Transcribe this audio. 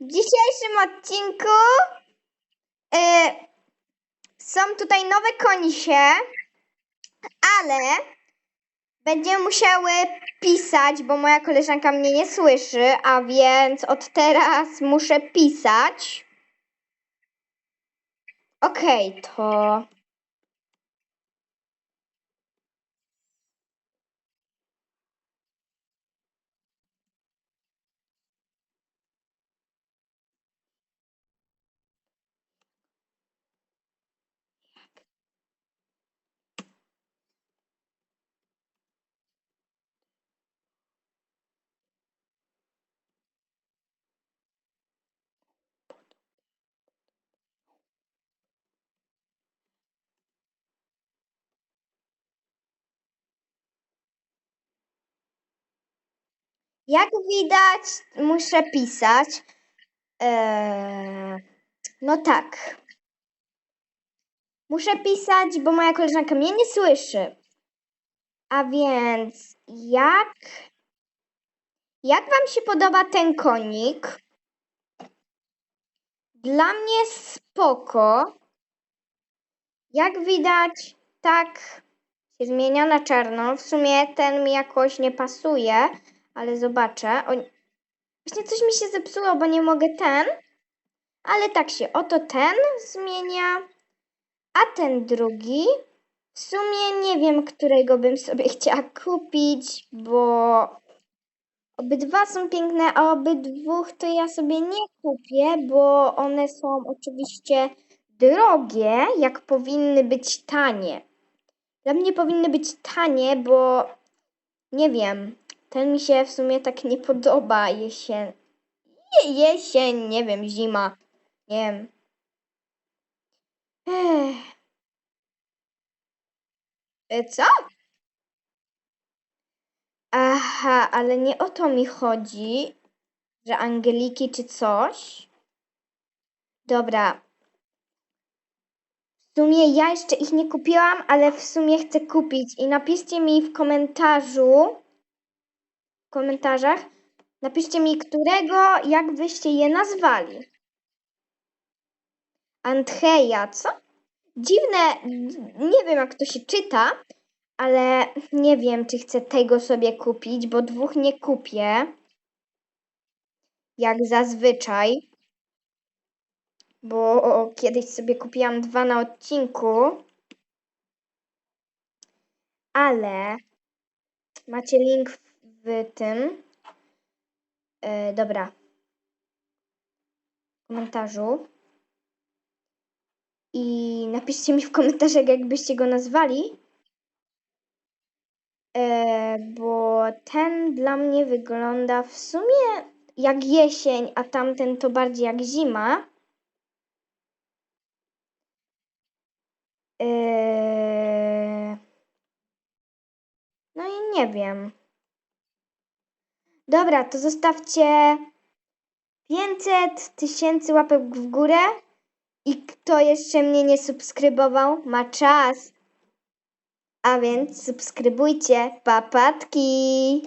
W dzisiejszym odcinku y, są tutaj nowe konisie, ale będziemy musiały pisać, bo moja koleżanka mnie nie słyszy, a więc od teraz muszę pisać. Okej, to. Jak widać, muszę pisać. Eee, no tak. Muszę pisać, bo moja koleżanka mnie nie słyszy. A więc jak jak wam się podoba ten konik? Dla mnie spoko. Jak widać, tak się zmienia na czarno. W sumie ten mi jakoś nie pasuje, ale zobaczę. O, właśnie coś mi się zepsuło, bo nie mogę ten. Ale tak się oto ten zmienia, a ten drugi. W sumie nie wiem, którego bym sobie chciała kupić, bo obydwa są piękne, a obydwóch to ja sobie nie kupię, bo one są oczywiście drogie, jak powinny być tanie. Dla mnie powinny być tanie, bo nie wiem, ten mi się w sumie tak nie podoba jesień. Nie jesień, nie wiem, zima. Nie wiem. Ech. E, Co? Aha, ale nie o to mi chodzi, że Angeliki czy coś. Dobra. W sumie ja jeszcze ich nie kupiłam, ale w sumie chcę kupić. I napiszcie mi w komentarzu, komentarzach, napiszcie mi, którego, jak byście je nazwali. Antheja, co? Dziwne, nie wiem jak to się czyta, ale nie wiem, czy chcę tego sobie kupić, bo dwóch nie kupię. Jak zazwyczaj. Bo kiedyś sobie kupiłam dwa na odcinku. Ale macie link w tym. E, dobra. W komentarzu. I napiszcie mi w komentarzach, jakbyście go nazwali. E, bo ten dla mnie wygląda w sumie jak jesień, a tamten to bardziej jak zima. E, no i nie wiem. Dobra, to zostawcie 500 tysięcy łapek w górę. I kto jeszcze mnie nie subskrybował, ma czas. A więc subskrybujcie. Papatki!